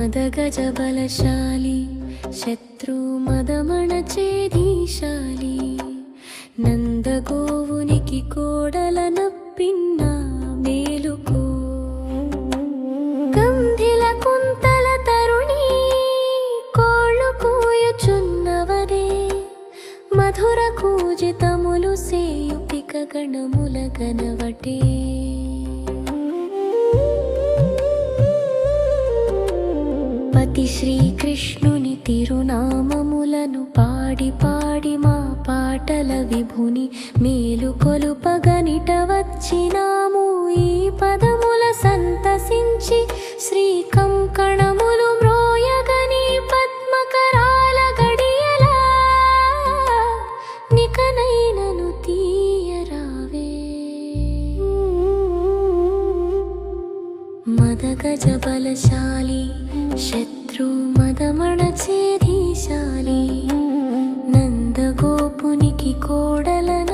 మదగజ బలశాలి శత్రు మదమణచేదీశాలి నందగోవునికి కోడల నప్పిన్న మేలుకో గంధిల కుంతల తరుణి కోళ్ళు కూయుచున్నవదే మధుర కూజితములు సేయుపిక గణముల గనవటే పతి శ్రీకృష్ణుని తిరునామములను పాడి పాడి మా పాటల విభుని మేలు కొలుపగనిట వచ్చినాము. ఈ పదముల సంతసించి శ్రీ गजबलशाली शत्रुमदमणचेरीशाली नन्दगोपुनिकि कोडलन